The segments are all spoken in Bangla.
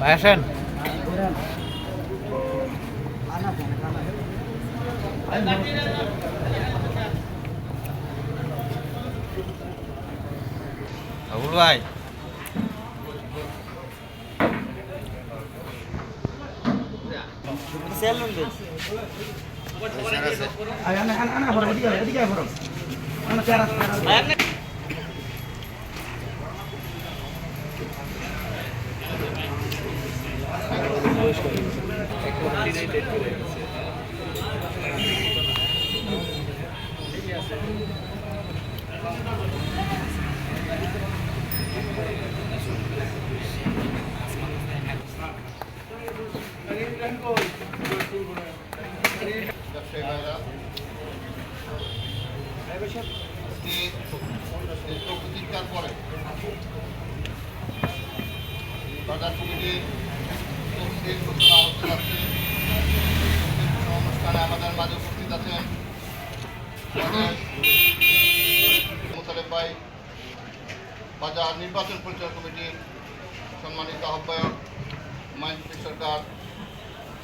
ভাই আসেন। আবুল ভাই। ব্যবসায়ী ভাইরা আজকে দীর্ঘ প্রতিজ্ঞার পরে বাজার কমিটির তফসিল ঘোষণা হতে যাচ্ছে অনুষ্ঠানে আমাদের মাঝে উপস্থিত আছেন ভাই, বাজার নির্বাচন পরিচালনা কমিটির সম্মানিত আহ্বায়ক মাইন্দ্রী সরকার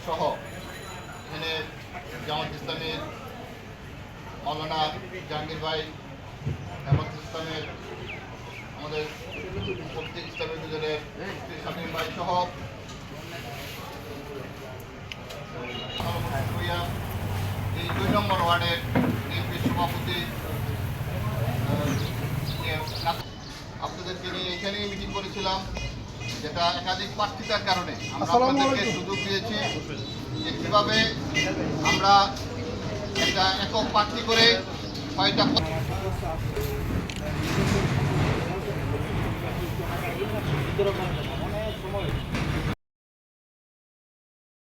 সহ এখানে জামাত ইসলামের মৌলানা জাহাঙ্গীর ভাই, হেমন্ত ইসলামের, আমাদের প্রত্যেক ইসলামের দুজনের মুফতি শামীম ভাই সহ এই দুই নম্বর ওয়ার্ডের বিএনপির সভাপতি করেছিলাম যেটা একাধিক প্রার্থিতার কারণে। আমরা আপনাদেরকে সুযোগ দিয়েছি যে কীভাবে আমরা একটা একক প্রার্থী করে কয়েকটা প-